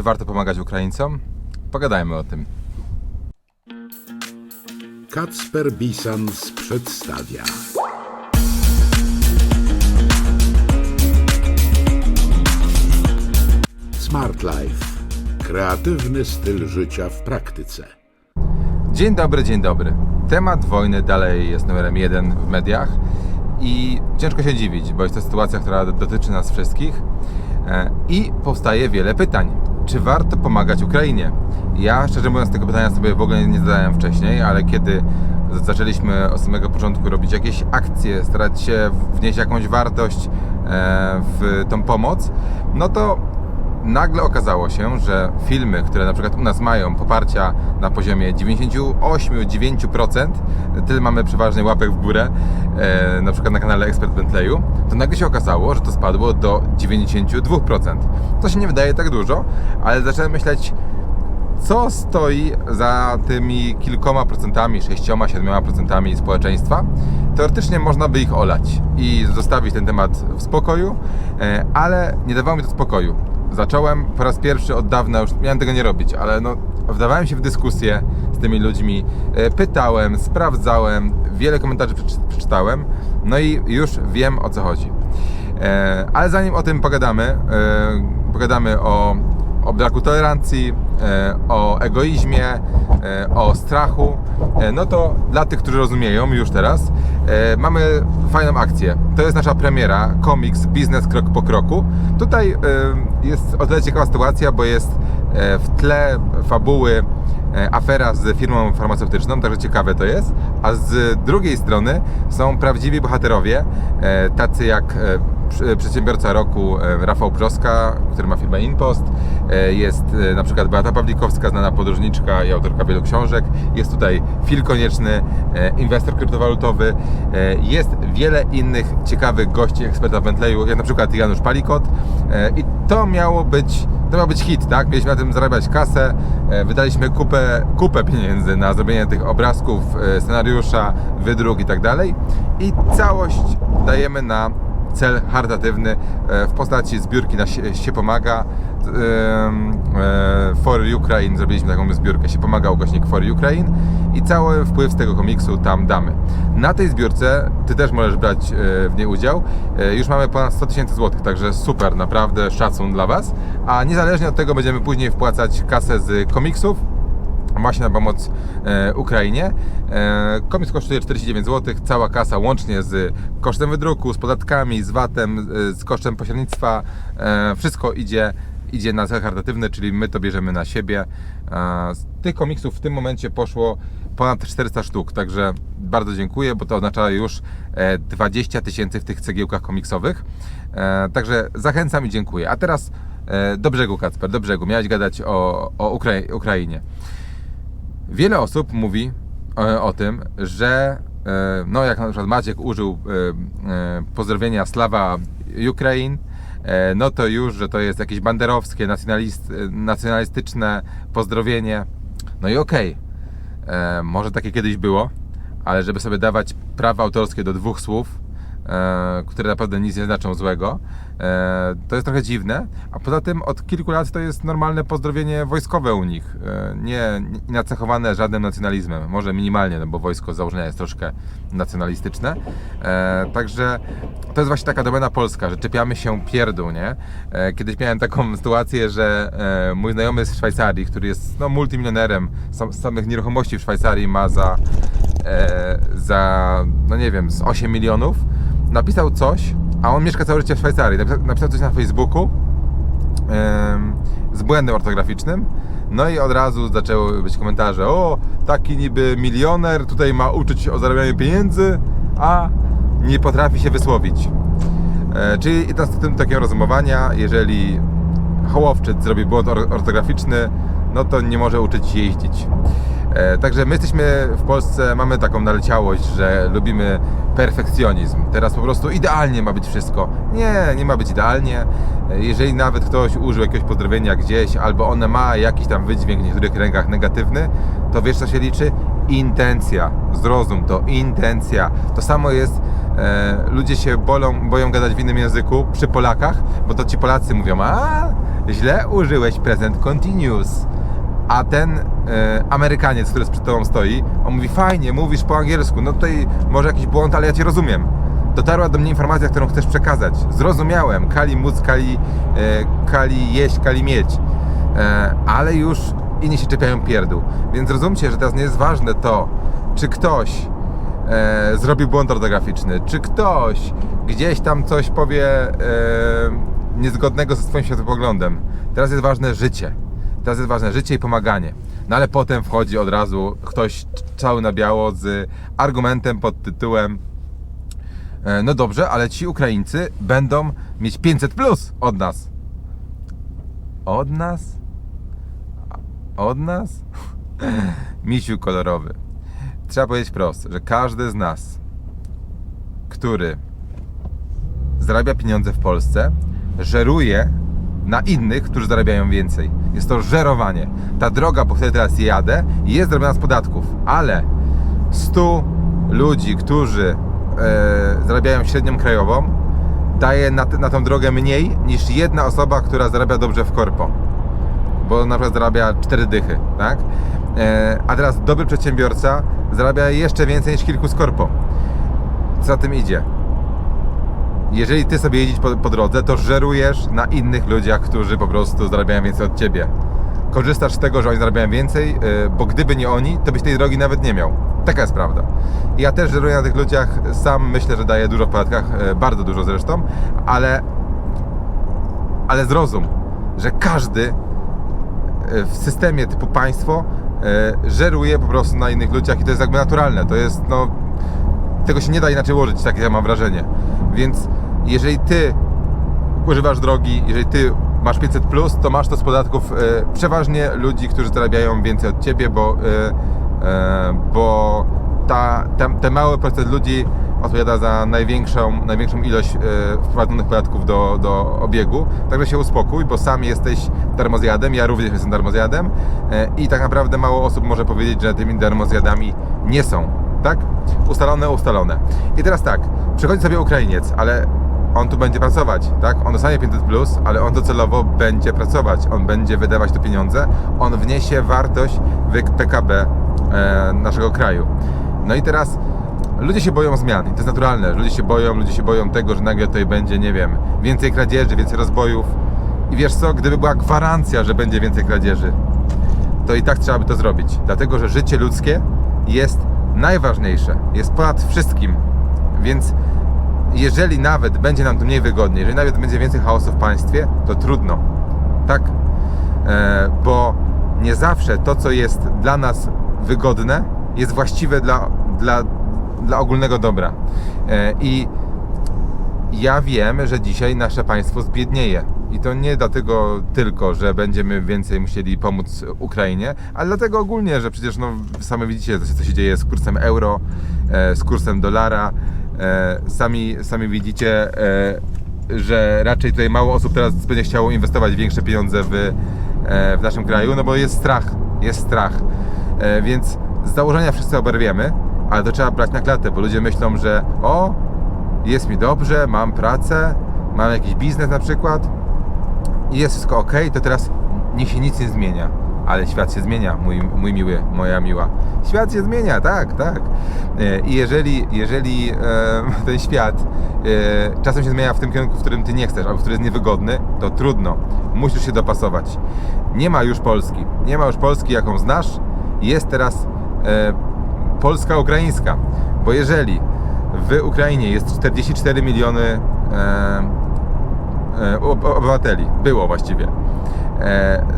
Czy warto pomagać Ukraińcom? Pogadajmy o tym. Kacper Bisans przedstawia. Smart Life. Kreatywny styl życia w praktyce. Dzień dobry, dzień dobry. Temat wojny dalej jest numerem jeden w mediach i ciężko się dziwić, bo jest to sytuacja, która dotyczy nas wszystkich E, i powstaje wiele pytań. Czy warto pomagać Ukrainie? Ja szczerze mówiąc tego pytania sobie w ogóle nie zadałem wcześniej, ale kiedy zaczęliśmy od samego początku robić jakieś akcje, starać się wnieść jakąś wartość e, w tą pomoc, no to nagle okazało się, że filmy, które na przykład u nas mają poparcia na poziomie 98-9%, tyle mamy przeważnie łapek w górę, e, na przykład na kanale Ekspert Bentleyu, to nagle się okazało, że to spadło do 92%. To się nie wydaje tak dużo, ale zacząłem myśleć, co stoi za tymi kilkoma procentami, sześcioma, siedmioma procentami społeczeństwa. Teoretycznie można by ich olać i zostawić ten temat w spokoju, e, ale nie dawało mi to spokoju. Zacząłem po raz pierwszy od dawna, już miałem tego nie robić, ale no, wdawałem się w dyskusję z tymi ludźmi, e, pytałem, sprawdzałem, wiele komentarzy przeczy- przeczytałem, no i już wiem o co chodzi. E, Ale zanim o tym pogadamy, e, pogadamy o, o braku tolerancji, e, o egoizmie, e, o strachu, e, no to dla tych, którzy rozumieją już teraz, mamy fajną akcję. To jest nasza premiera, komiks Biznes Krok po Kroku. Tutaj jest o tyle ciekawa sytuacja, bo jest w tle fabuły afera z firmą farmaceutyczną, także ciekawe to jest. A z drugiej strony są prawdziwi bohaterowie, tacy jak przedsiębiorca roku e, Rafał Brzoska, który ma firmę Inpost. E, Jest e, na przykład Beata Pawlikowska, znana podróżniczka i autorka wielu książek. Jest tutaj Phil Konieczny, e, inwestor kryptowalutowy. E, Jest wiele innych ciekawych gości eksperta Bentleyu, jak na przykład Janusz Palikot. E, I to miało być, to miał być hit, tak? Mieliśmy na tym zarabiać kasę. E, Wydaliśmy kupę, kupę pieniędzy na zrobienie tych obrazków, e, scenariusza, wydruk i tak dalej. I całość dajemy na cel charytatywny e, w postaci zbiórki na się, pomaga. Em, e, For Ukraine zrobiliśmy taką zbiórkę się pomaga ukośnik For Ukraine i cały wpływ z tego komiksu tam damy. Na tej zbiórce ty też możesz brać e, w niej udział. E, Już mamy ponad 100 tysięcy złotych, także super, naprawdę szacun dla Was. A niezależnie od tego będziemy później wpłacać kasę z komiksów właśnie na pomoc e, Ukrainie. E, komiks kosztuje 49 zł, cała kasa łącznie z kosztem wydruku, z podatkami, z VAT-em, e, z kosztem pośrednictwa, e, wszystko idzie, idzie na cel charytatywny, czyli my to bierzemy na siebie. E, z tych komiksów w tym momencie poszło ponad 400 sztuk, także bardzo dziękuję, bo to oznacza już e, 20 tysięcy w tych cegiełkach komiksowych. E, także zachęcam i dziękuję. A teraz e, do brzegu, Kacper, do brzegu. Miałeś gadać o, o Ukrai- Ukrainie. Wiele osób mówi e, o tym, że e, no jak na przykład Maciek użył e, pozdrowienia Slawa Ukraine, e, no to już, że to jest jakieś banderowskie, nacjonalist, nacjonalistyczne pozdrowienie. No i okej, e, może takie kiedyś było, ale żeby sobie dawać prawa autorskie do dwóch słów, które naprawdę nic nie znaczą złego, e, to jest trochę dziwne. A poza tym od kilku lat to jest normalne pozdrowienie wojskowe u nich, e, nie, nie nacechowane żadnym nacjonalizmem. Może minimalnie, no bo wojsko z założenia jest troszkę nacjonalistyczne. E, także to jest właśnie taka domena polska, że czepiamy się pierdół, nie? E, kiedyś miałem taką sytuację, że e, mój znajomy z Szwajcarii, który jest no, multimilionerem, samych nieruchomości w Szwajcarii ma za e, za, no nie wiem, z 8 milionów, napisał coś, a on mieszka całe życie w Szwajcarii. Napisał, napisał coś na Facebooku em, z błędem ortograficznym. No i od razu zaczęły być komentarze: O, taki niby milioner tutaj ma uczyć o zarabianiu pieniędzy, a nie potrafi się wysłowić. E, czyli z tym takiego rozumowania, jeżeli Hołowczyk zrobi błąd or- ortograficzny, no to nie może uczyć się jeździć. E, Także my jesteśmy w Polsce, mamy taką naleciałość, że lubimy perfekcjonizm. Teraz po prostu idealnie ma być wszystko. Nie, nie ma być idealnie. E, Jeżeli nawet ktoś użył jakiegoś pozdrowienia gdzieś, albo one ma jakiś tam wydźwięk w niektórych rękach negatywny, to wiesz co się liczy? Intencja. Zrozum to, intencja. To samo jest e, ludzie się bolą, boją gadać w innym języku przy Polakach, bo to ci Polacy mówią, a źle użyłeś present continuous. A ten e, Amerykaniec, który przed tobą stoi, on mówi fajnie, mówisz po angielsku, no tutaj może jakiś błąd, ale ja cię rozumiem. Dotarła do mnie informacja, którą chcesz przekazać. Zrozumiałem. Kali móc, kali, e, kali jeść, kali mieć. E, ale już inni się czepiają pierdół. Więc rozumcie, że teraz nie jest ważne to, czy ktoś e, zrobił błąd ortograficzny, czy ktoś gdzieś tam coś powie e, niezgodnego ze swoim światopoglądem. Teraz jest ważne życie. Teraz jest ważne życie i pomaganie. No ale potem wchodzi od razu ktoś cały na biało z argumentem pod tytułem e, no dobrze, ale ci Ukraińcy będą mieć 500 plus od nas. Od nas? Od nas? Misiu kolorowy. Trzeba powiedzieć prosto, że każdy z nas, który zarabia pieniądze w Polsce, żeruje na innych, którzy zarabiają więcej. Jest to żerowanie. Ta droga, po której teraz jadę, jest zrobiona z podatków, ale 100 ludzi, którzy e, zarabiają średnią krajową, daje na, na tą drogę mniej niż jedna osoba, która zarabia dobrze w korpo. Bo na przykład zarabia 4 dychy, tak? E, a teraz dobry przedsiębiorca zarabia jeszcze więcej niż kilku z korpo. Co za tym idzie? Jeżeli ty sobie jeździsz po, po drodze, to żerujesz na innych ludziach, którzy po prostu zarabiają więcej od ciebie. Korzystasz z tego, że oni zarabiają więcej, yy, bo gdyby nie oni, to byś tej drogi nawet nie miał. Taka jest prawda. Ja też żeruję na tych ludziach, sam myślę, że daję dużo w podatkach, yy, bardzo dużo zresztą, ale, ale zrozum, że każdy yy, w systemie typu państwo żeruje po prostu na innych ludziach i to jest jakby naturalne. To jest, no, tego się nie da inaczej ułożyć, takie ja mam wrażenie. Więc jeżeli ty używasz drogi, jeżeli ty masz 500, plus, to masz to z podatków e, przeważnie ludzi, którzy zarabiają więcej od ciebie, bo, e, e, bo ta, ta, ten mały procent ludzi odpowiada za największą, największą ilość wprowadzonych podatków do, do obiegu. Także się uspokój, bo sam jesteś darmozjadem, ja również jestem darmozjadem i tak naprawdę mało osób może powiedzieć, że tymi darmozjadami nie są. Tak? Ustalone, ustalone. I teraz tak, przychodzi sobie Ukrainiec, ale on tu będzie pracować, tak? On dostanie 500 plus, ale on docelowo będzie pracować, on będzie wydawać te pieniądze, on wniesie wartość w PKB e, naszego kraju. No i teraz ludzie się boją zmian i to jest naturalne. Ludzie się boją, ludzie się boją tego, że nagle tutaj będzie, nie wiem, więcej kradzieży, więcej rozbojów. I wiesz co, gdyby była gwarancja, że będzie więcej kradzieży, to i tak trzeba by to zrobić. Dlatego, że życie ludzkie jest najważniejsze, jest ponad wszystkim. Więc jeżeli nawet będzie nam tu mniej wygodnie, jeżeli nawet będzie więcej chaosu w państwie, to trudno. Tak? E, bo nie zawsze to, co jest dla nas wygodne, jest właściwe dla, dla, dla ogólnego dobra. E, I ja wiem, że dzisiaj nasze państwo zbiednieje. I to nie dlatego tylko, że będziemy więcej musieli pomóc Ukrainie, ale dlatego ogólnie, że przecież no, sami widzicie, co się dzieje z kursem euro, e, z kursem dolara. E, sami, sami widzicie, e, że raczej tutaj mało osób teraz będzie chciało inwestować większe pieniądze w, e, w naszym kraju, no bo jest strach, jest strach. Więc z założenia wszyscy oberwiemy, ale to trzeba brać na klatę, bo ludzie myślą, że o, jest mi dobrze, mam pracę, mam jakiś biznes na przykład i jest wszystko ok, to teraz niech się nic nie zmienia. Ale świat się zmienia, mój, mój miły, moja miła. Świat się zmienia, tak, tak. E, I jeżeli, jeżeli e, ten świat e, czasem się zmienia w tym kierunku, w którym ty nie chcesz, albo który jest niewygodny, to trudno. Musisz się dopasować. Nie ma już Polski. Nie ma już Polski, jaką znasz. Jest teraz Polska ukraińska. Bo jeżeli w Ukrainie jest 44 miliony ob- obywateli, było właściwie,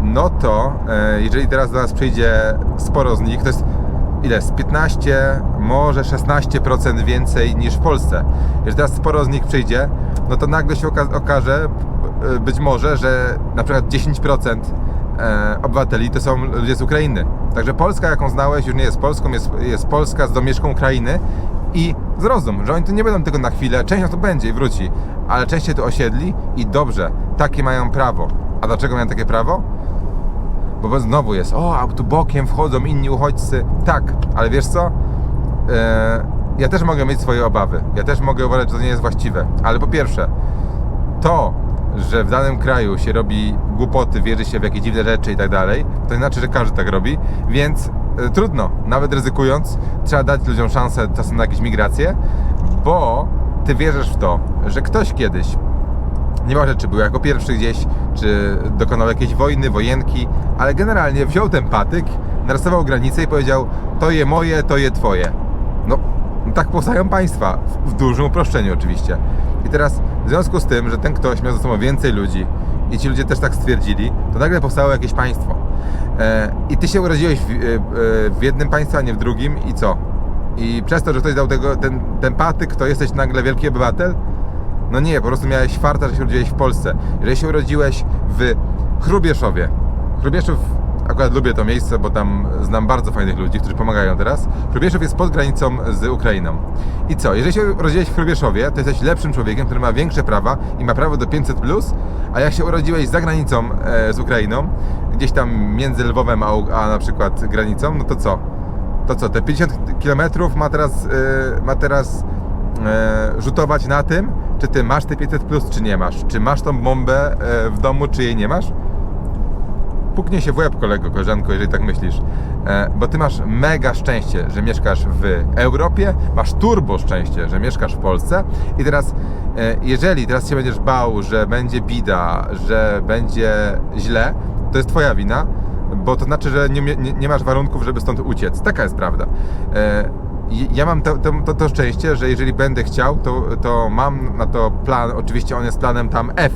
no to e, jeżeli teraz do nas przyjdzie sporo z nich, to jest ile? Z 15, może 16% więcej niż w Polsce. Jeżeli teraz sporo z nich przyjdzie, no to nagle się oka- okaże, e, być może, że na przykład 10% e, obywateli to są ludzie z Ukrainy. Także Polska, jaką znałeś, już nie jest Polską, jest, jest Polska z domieszką Ukrainy i zrozum, że oni tu nie będą tylko na chwilę, część to będzie i wróci, ale część się tu osiedli i dobrze, takie mają prawo. A dlaczego mają takie prawo? Bo znowu jest, o, a tu bokiem wchodzą inni uchodźcy. Tak, ale wiesz co? E, ja też mogę mieć swoje obawy. Ja też mogę uważać, że to nie jest właściwe. Ale po pierwsze, to, że w danym kraju się robi głupoty, wierzy się w jakieś dziwne rzeczy i tak dalej, to znaczy, że każdy tak robi, więc e, trudno, nawet ryzykując, trzeba dać ludziom szansę czasem na jakieś migracje, bo ty wierzysz w to, że ktoś kiedyś, nieważne czy był jako pierwszy gdzieś, czy dokonał jakiejś wojny, wojenki, ale generalnie wziął ten patyk, narysował granicę i powiedział, to je moje, to je twoje. No, tak powstają państwa, w- dużym uproszczeniu oczywiście. I teraz w związku z tym, że ten ktoś miał ze sobą więcej ludzi i ci ludzie też tak stwierdzili, to nagle powstało jakieś państwo. E, I ty się urodziłeś w, e, e, w jednym państwie, a nie w drugim i co? I przez to, że ktoś dał tego, ten, ten patyk, to jesteś nagle wielki obywatel? No nie, po prostu miałeś farta, że się urodziłeś w Polsce. Jeżeli się urodziłeś w Chrubieszowie, Chrubieszów, akurat lubię to miejsce, bo tam znam bardzo fajnych ludzi, którzy pomagają teraz. Chrubieszów jest pod granicą z Ukrainą. I co? Jeżeli się urodziłeś w Chrubieszowie, to jesteś lepszym człowiekiem, który ma większe prawa i ma prawo do 500+, plus, a jak się urodziłeś za granicą e, z Ukrainą, gdzieś tam między Lwowem a, a na przykład granicą, no to co? To co, te 50 km ma teraz, e, ma teraz rzutować na tym, czy ty masz te 500 plus, czy nie masz? Czy masz tą bombę e, w domu, czy jej nie masz? Puknie się w łeb, kolego, koleżanko, jeżeli tak myślisz. E, bo ty masz mega szczęście, że mieszkasz w Europie, masz turbo szczęście, że mieszkasz w Polsce i teraz, e, jeżeli teraz się będziesz bał, że będzie bida, że będzie źle, to jest twoja wina, bo to znaczy, że nie, nie, nie masz warunków, żeby stąd uciec. Taka jest prawda. Ja mam to, to, to, to szczęście, że jeżeli będę chciał, to, to mam na to plan, oczywiście on jest planem tam F,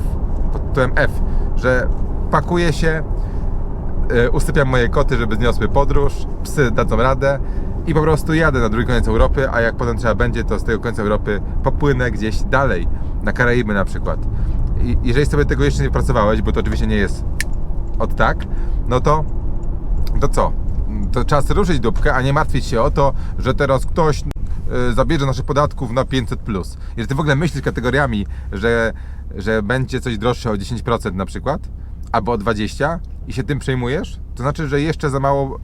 pod tytułem F, że pakuję się, e, usypiam moje koty, żeby zniosły podróż, psy dadzą radę i po prostu jadę na drugi koniec Europy, a jak potem trzeba będzie, to z tego końca Europy popłynę gdzieś dalej, na Karaiby na przykład. I jeżeli sobie tego jeszcze nie pracowałeś, bo to oczywiście nie jest od tak, no to to co? To sobie ruszyć dupkę, a nie martwić się o to, że teraz ktoś y, zabierze naszych podatków na 500. Jeżeli ty w ogóle myślisz kategoriami, że, że będzie coś droższe o 10% na przykład, albo o 20% i się tym przejmujesz, to znaczy, że jeszcze za mało,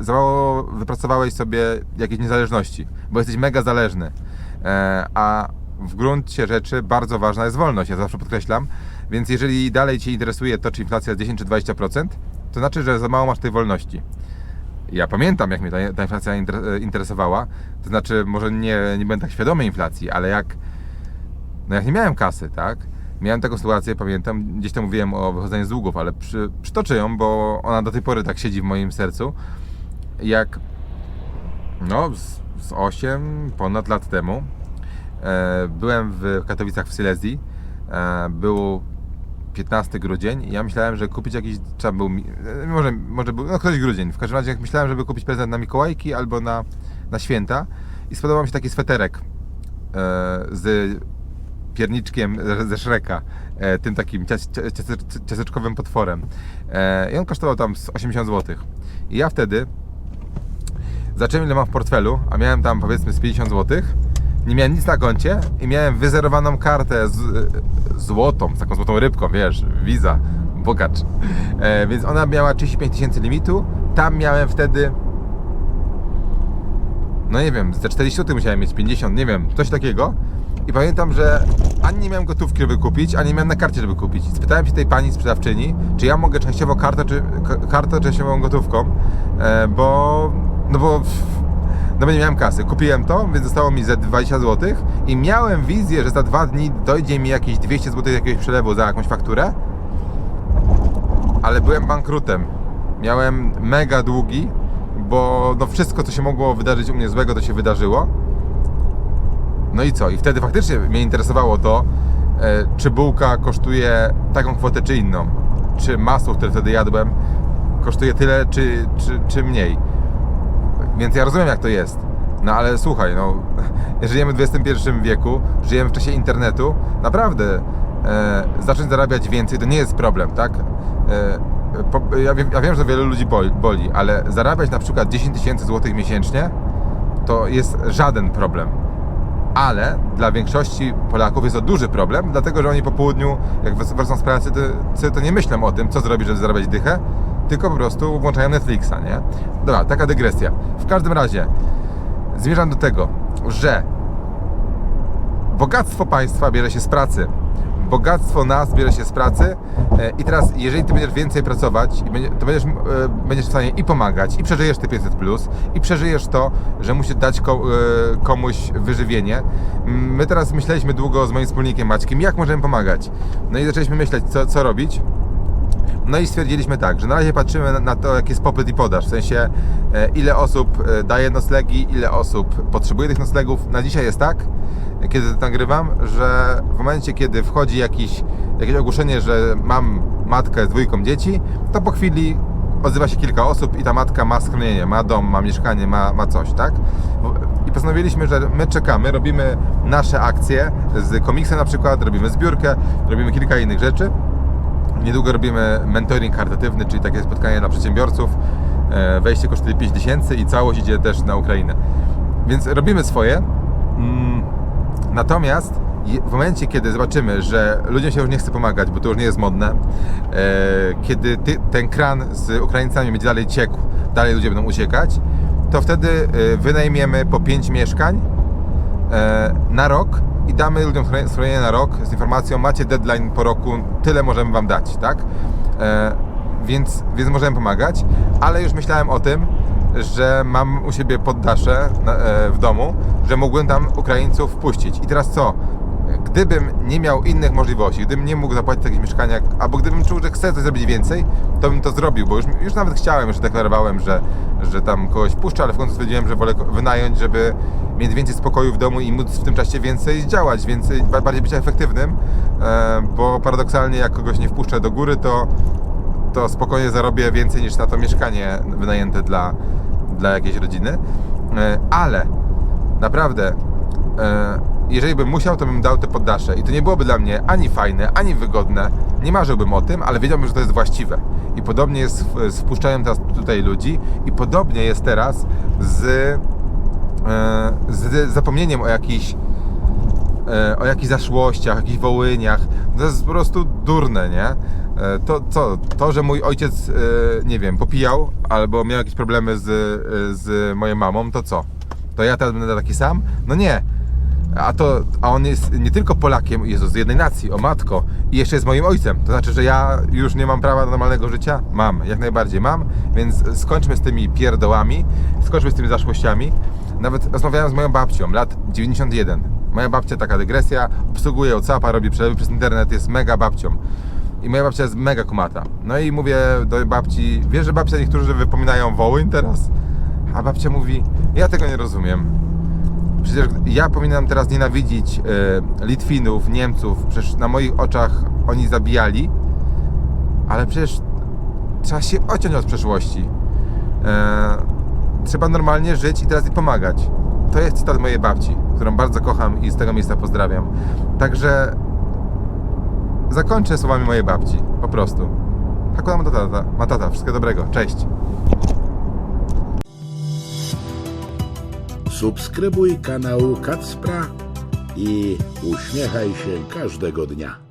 y, za mało wypracowałeś sobie jakieś niezależności, bo jesteś mega zależny. E, a w gruncie rzeczy bardzo ważna jest wolność, ja zawsze podkreślam. Więc jeżeli dalej Cię interesuje to, czy inflacja jest 10 czy 20%, to znaczy, że za mało masz tej wolności. Ja pamiętam, jak mnie ta, ta inflacja inter- interesowała. To znaczy, może nie, nie byłem tak świadomy inflacji, ale jak, no jak nie miałem kasy, tak? Miałem taką sytuację, pamiętam, gdzieś tam mówiłem o wychodzeniu z długów, ale przy, przytoczę ją, bo ona do tej pory tak siedzi w moim sercu. Jak no, z, z 8 ponad lat temu e, byłem w Katowicach w Silesii. E, był 15 grudzień i ja myślałem, że kupić jakiś, trzeba był, e, może, może był, no ktoś grudzień, w każdym razie myślałem, żeby kupić prezent na Mikołajki albo na, na święta i spodobał mi się taki sweterek e, z pierniczkiem ze Shreka, e, tym takim cias, cias, cias- ciasteczkowym potworem e, i on kosztował tam z 80 zł i ja wtedy zacząłem ile mam w portfelu, a miałem tam powiedzmy z 50 zł. Nie miałem nic na koncie i miałem wyzerowaną kartę z, złotą, z taką złotą rybką, wiesz, Visa, bogacz. E, więc ona miała 35 tysięcy limitu. Tam miałem wtedy, no nie wiem, ze 40 zł musiałem mieć 50, nie wiem, coś takiego. I pamiętam, że ani nie miałem gotówki, żeby kupić, ani nie miałem na karcie, żeby kupić. Spytałem się tej pani sprzedawczyni, czy ja mogę częściowo kartę, czy kartę częściową gotówką, e, bo, no bo, no bo nie miałem kasy. Kupiłem to, więc zostało mi ze 20 zł i miałem wizję, że za dwa dni dojdzie mi jakieś 200 zł jakiegoś przelewu za jakąś fakturę, ale byłem bankrutem. Miałem mega długi, bo no wszystko, co się mogło wydarzyć u mnie złego, to się wydarzyło. No i co? I wtedy faktycznie mnie interesowało to, e, czy bułka kosztuje taką kwotę, czy inną. Czy masło, które wtedy jadłem, kosztuje tyle, czy, czy, czy mniej. Więc ja rozumiem, jak to jest. No ale słuchaj, no, żyjemy w XXI wieku, żyjemy w czasie internetu. Naprawdę, e, zacząć zarabiać więcej to nie jest problem, tak? E, po, ja, wiem, ja wiem, że wielu ludzi boli, boli, ale zarabiać na przykład 10 tysięcy złotych miesięcznie to jest żaden problem ale dla większości Polaków jest to duży problem, dlatego że oni po południu, jak wrac- wracą z pracy, to, to nie myślą o tym, co zrobić, żeby zarabiać dychę, tylko po prostu włączają Netflixa, nie? Dobra, taka dygresja. W każdym razie, zmierzam do tego, że bogactwo państwa bierze się z pracy. Bogactwo nas bierze się z pracy e, i teraz jeżeli ty będziesz więcej pracować, to będziesz, e, będziesz w stanie i pomagać, i przeżyjesz te 500+, plus, i przeżyjesz to, że musisz dać e, komuś wyżywienie. My teraz myśleliśmy długo z moim wspólnikiem Maćkiem, jak możemy pomagać. No i zaczęliśmy myśleć, co, co robić. No i stwierdziliśmy tak, że na razie patrzymy na- to, jaki jest popyt i podaż, w sensie e, ile osób e, daje noclegi, ile osób potrzebuje tych noclegów. Na dzisiaj jest tak, kiedy to nagrywam, że w momencie, kiedy wchodzi jakiś, jakieś ogłoszenie, że mam matkę z dwójką dzieci, to po chwili odzywa się kilka osób i ta matka ma schronienie, ma dom, ma mieszkanie, ma, ma coś, tak? I postanowiliśmy, że my czekamy, robimy nasze akcje z komiksem na przykład, robimy zbiórkę, robimy kilka innych rzeczy. Niedługo robimy mentoring charytatywny, czyli takie spotkanie dla przedsiębiorców. E, Wejście kosztuje 5 tysięcy i całość idzie też na Ukrainę. Więc robimy swoje. Mm, Natomiast w momencie, kiedy zobaczymy, że ludziom się już nie chce pomagać, bo to już nie jest modne, e, kiedy ten kran z Ukraińcami będzie dalej ciekł, dalej ludzie będą uciekać, to wtedy e, wynajmiemy po 5 mieszkań na rok i damy ludziom schronienie- na rok z informacją, macie deadline po roku, tyle możemy wam dać, tak? E, więc, więc możemy pomagać, ale już myślałem o tym, że mam u siebie poddasze na, e, w domu, że mógłbym tam Ukraińców wpuścić. I teraz co? Gdybym nie miał innych możliwości, gdybym nie mógł zapłacić takich mieszkania, albo gdybym czuł, że chcę coś zrobić więcej, to bym to zrobił, bo już, już nawet chciałem, już deklarowałem, że, że tam kogoś puszczę, ale w końcu stwierdziłem, że wolę wynająć, żeby mieć więcej spokoju w domu i móc w tym czasie więcej działać, więcej, ba- bardziej być efektywnym, e, bo paradoksalnie jak kogoś nie wpuszczę do góry, to, to spokojnie zarobię więcej niż na to mieszkanie wynajęte dla, dla jakiejś rodziny. E, Ale naprawdę, e, jeżeli bym musiał, to bym dał te poddasze. I to nie byłoby dla mnie ani fajne, ani wygodne. Nie marzyłbym o tym, ale wiedziałbym, że to jest właściwe. I podobnie jest z wpuszczeniem teraz tutaj ludzi, i podobnie jest teraz z, e, z zapomnieniem o jakichś e, o jakichś zaszłościach, jakichś wołyniach. To jest po prostu durne, nie? E, To co? To, że mój ojciec, nie wiem, popijał albo miał jakieś problemy z, z moją mamą, to co? To ja teraz będę taki sam? No nie. A to, a on jest nie tylko Polakiem, Jezus, z jednej nacji, o matko, i jeszcze jest moim ojcem. To znaczy, że ja już nie mam prawa do normalnego życia? Mam, jak najbardziej mam, więc skończmy z tymi pierdołami, skończmy z tymi zaszłościami. Nawet rozmawiałem z moją babcią, lat 91. Moja babcia, taka dygresja, obsługuje WhatsAppa, robi przelewy przez internet, jest mega babcią. I moja babcia jest mega kumata. No i mówię do babci, wiesz, że babcia niektórzy wypominają Wołyń teraz? A babcia mówi, ja tego nie rozumiem. Przecież ja powinienem teraz nienawidzić e, Litwinów, Niemców, przecież na moich oczach oni zabijali, ale przecież trzeba się odciąć od przeszłości. E, trzeba normalnie żyć i teraz jej pomagać. To jest cytat mojej babci, którą bardzo kocham i z tego miejsca pozdrawiam. Także zakończę słowami mojej babci, po prostu. Hakuna Matata, Matata, wszystkiego dobrego, cześć. Subskrybuj kanał Kacpra i uśmiechaj się każdego dnia.